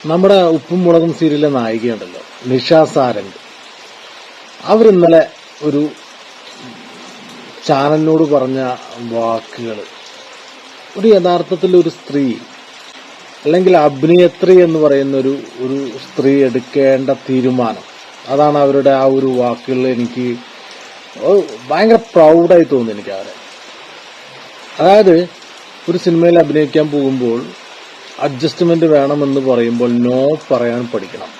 നമ്മുടെ ഉപ്പും മുളകും സീരിയലിലെ നായികയുണ്ടല്ലോ നിഷ സാരംഗ്. അവരിന്നലെ ഒരു ചാനലിനോട് പറഞ്ഞ വാക്കുകൾ ഒരു യഥാർത്ഥത്തിൽ ഒരു സ്ത്രീ അല്ലെങ്കിൽ അഭിനേത്രി എന്ന് പറയുന്ന ഒരു ഒരു സ്ത്രീ എടുക്കേണ്ട തീരുമാനം. അതാണ് അവരുടെ ആ ഒരു വാക്കുകൾ എനിക്ക് ഭയങ്കര പ്രൗഡായി തോന്നുന്നു എനിക്ക് അവരെ. അതായത് ഒരു സിനിമയിൽ അഭിനയിക്കാൻ പോകുമ്പോൾ അഡ്ജസ്റ്റ്മെന്റ് വേണമെന്ന് പറയുമ്പോൾ നോ പറയാൻ പഠിക്കണം.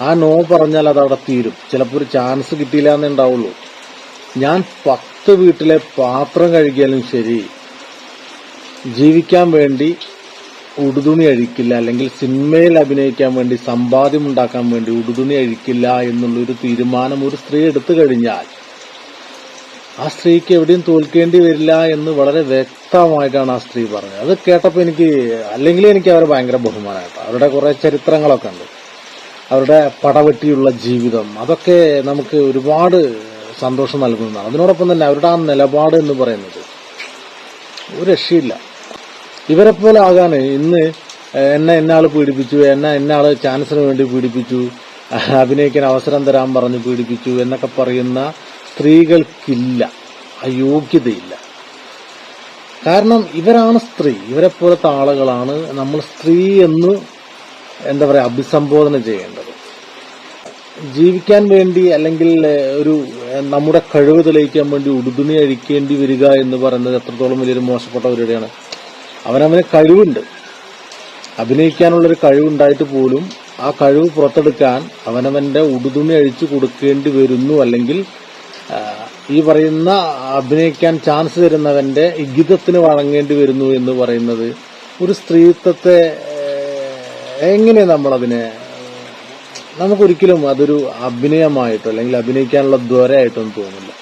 ആ നോ പറഞ്ഞാൽ അത് അവിടെ തീരും. ചിലപ്പോൾ ഒരു ചാൻസ് കിട്ടിയില്ല എന്നേ ഉണ്ടാവുള്ളൂ. ഞാൻ പത്ത് വീട്ടിലെ പാത്രം കഴുകിയാലും ശരി ജീവിക്കാൻ വേണ്ടി ഉടുതുണി അഴിക്കില്ല അല്ലെങ്കിൽ സിനിമയിൽ അഭിനയിക്കാൻ വേണ്ടി സമ്പാദ്യം ഉണ്ടാക്കാൻ വേണ്ടി ഉടുതുണി അഴിക്കില്ല എന്നുള്ളൊരു തീരുമാനം ഒരു സ്ത്രീ എടുത്തു കഴിഞ്ഞാൽ ആ സ്ത്രീക്ക് എവിടെയും തോൽക്കേണ്ടി വരില്ല എന്ന് വളരെ വ്യക്തമായിട്ടാണ് ആ സ്ത്രീ പറഞ്ഞത്. അത് കേട്ടപ്പോൾ എനിക്ക് അല്ലെങ്കിൽ എനിക്ക് അവരെ ഭയങ്കര ബഹുമാനമായിട്ട്. അവരുടെ കുറെ ചരിത്രങ്ങളൊക്കെ ഉണ്ട്. അവരുടെ പടവെട്ടിയുള്ള ജീവിതം അതൊക്കെ നമുക്ക് ഒരുപാട് സന്തോഷം നൽകുന്നതാണ്. അതിനോടൊപ്പം തന്നെ അവരുടെ ആ നിലപാട് എന്ന് പറയുന്നത് ഒരു രക്ഷയില്ല. ഇവരെ പോലെ ആകാൻ ഇന്ന് എന്നെ എന്നാൾ പീഡിപ്പിച്ചു എന്നെ എന്നാൾ ചാൻസിന് വേണ്ടി പീഡിപ്പിച്ചു അഭിനയിക്കാൻ അവസരം തരാൻ പറഞ്ഞ് പീഡിപ്പിച്ചു എന്നൊക്കെ പറയുന്ന സ്ത്രീകൾക്കില്ല ആ യോഗ്യതയില്ല കാരണം ഇവരാണ് സ്ത്രീ ഇവരെ പോലത്തെ ആളുകളാണ് നമ്മൾ സ്ത്രീ എന്ന് എന്താ പറയാ അഭിസംബോധന ചെയ്യേണ്ടത്. ജീവിക്കാൻ വേണ്ടി അല്ലെങ്കിൽ ഒരു നമ്മുടെ കഴിവ് തെളിയിക്കാൻ വേണ്ടി ഉടുതുണി അഴിക്കേണ്ടി വരിക എന്ന് പറയുന്നത് എത്രത്തോളം വലിയൊരു മോശപ്പെട്ട പരിപാടിയാണ്. അവനവന് കഴിവുണ്ട്. അഭിനയിക്കാനുള്ളൊരു കഴിവുണ്ടായിട്ട് പോലും ആ കഴിവ് പുറത്തെടുക്കാൻ അവനവന്റെ ഉടുതുണി അഴിച്ചു കൊടുക്കേണ്ടി വരുന്നു അല്ലെങ്കിൽ ഈ പറയുന്ന അഭിനയിക്കാൻ ചാൻസ് തരുന്നവന്റെ ഇഗിതത്തിന് വഴങ്ങേണ്ടി വരുന്നു എന്ന് പറയുന്നത് ഒരു സ്ത്രീത്വത്തെ എങ്ങനെ എങ്ങനെ നമ്മളതിനെ നമുക്കൊരിക്കലും അതൊരു അഭിനയമായിട്ടോ അല്ലെങ്കിൽ അഭിനയിക്കാനുള്ള ദ്വരയായിട്ടൊന്നും തോന്നില്ല.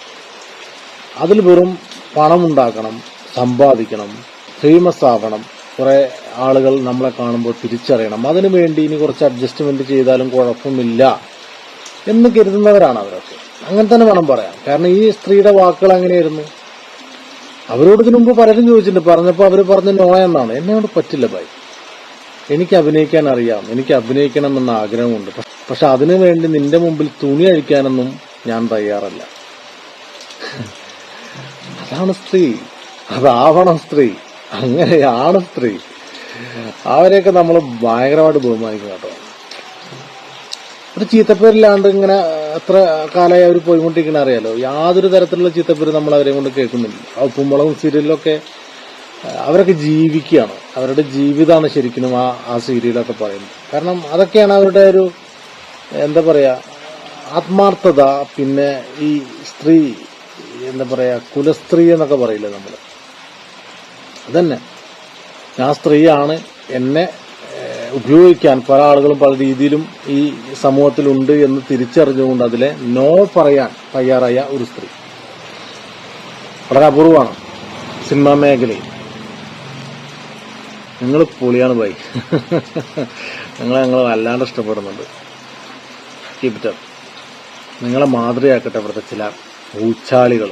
അതിൽ വെറും പണമുണ്ടാക്കണം സമ്പാദിക്കണം ഫേമസ് ആവണം കുറെ ആളുകൾ നമ്മളെ കാണുമ്പോൾ തിരിച്ചറിയണം. അതിനു വേണ്ടി ഇനി കുറച്ച് അഡ്ജസ്റ്റ്മെന്റ് ചെയ്താലും കുഴപ്പമില്ല എന്ന് കരുതുന്നവരാണ് അവരൊക്കെ. അങ്ങനെ തന്നെ വേണം പറയാം. കാരണം ഈ സ്ത്രീയുടെ വാക്കുകൾ അങ്ങനെയായിരുന്നു അവരോട് ഇതിനു മുമ്പ് പലരും ചോദിച്ചിട്ടുണ്ട്. പറഞ്ഞപ്പോൾ അവർ പറഞ്ഞ നോ എന്നാണ്. എന്നോട് പറ്റില്ല ഭായ്. എനിക്ക് അഭിനയിക്കാൻ അറിയാം. എനിക്ക് അഭിനയിക്കണം എന്ന ആഗ്രഹമുണ്ട്. പക്ഷെ അതിനു വേണ്ടി നിന്റെ മുമ്പിൽ തുണി അഴിക്കാനൊന്നും ഞാൻ തയ്യാറല്ല. അതാണ് സ്ത്രീ. അതാവണം സ്ത്രീ. അങ്ങനെയാണ് സ്ത്രീ. അവരെയൊക്കെ നമ്മൾ ഭയങ്കരമായിട്ട് ബഹുമാനിക്കും കേട്ടോ. ഒരു ചീത്തപ്പേരില്ലാണ്ട് ഇങ്ങനെ എത്ര കാലമായി അവർ പോയിക്കൊണ്ടിരിക്കണ അറിയാലോ? യാതൊരു തരത്തിലുള്ള ചീത്തപ്പേര് നമ്മൾ അവരെ കൊണ്ട് കേൾക്കുന്നില്ല. ഉപ്പുമുളകും സീരിയലിലൊക്കെ അവരൊക്കെ ജീവിക്കുകയാണ്. അവരുടെ ജീവിതമാണ് ശരിക്കും ആ ആ സീരിയലൊക്കെ പറയുന്നത്. കാരണം അതൊക്കെയാണ് അവരുടെ ഒരു എന്താ പറയുക ആത്മാർത്ഥത പിന്നെ ഈ സ്ത്രീ എന്താ പറയുക കുലസ്ത്രീ എന്നൊക്കെ പറയില്ലേ നമ്മൾ അതന്നെ. ഞാൻ സ്ത്രീയാണ് എന്നെ ഉപയോഗിക്കാൻ പല ആളുകളും പല രീതിയിലും ഈ സമൂഹത്തിലുണ്ട് എന്ന് തിരിച്ചറിഞ്ഞുകൊണ്ട് അതിലെ നോ പറയാൻ തയ്യാറായ ഒരു സ്ത്രീ. വളരെ അപൂർവമാണ് സിനിമാ മേഖലയിൽ. നിങ്ങൾ പൊളിയാണ് ബൈ നിങ്ങളെ ഞങ്ങൾ വല്ലാണ്ട് ഇഷ്ടപ്പെടുന്നുണ്ട്. കീപ്റ്റർ നിങ്ങളെ മാതൃകയാക്കട്ടെ ഇവിടുത്തെ ചില ഊച്ചാളികൾ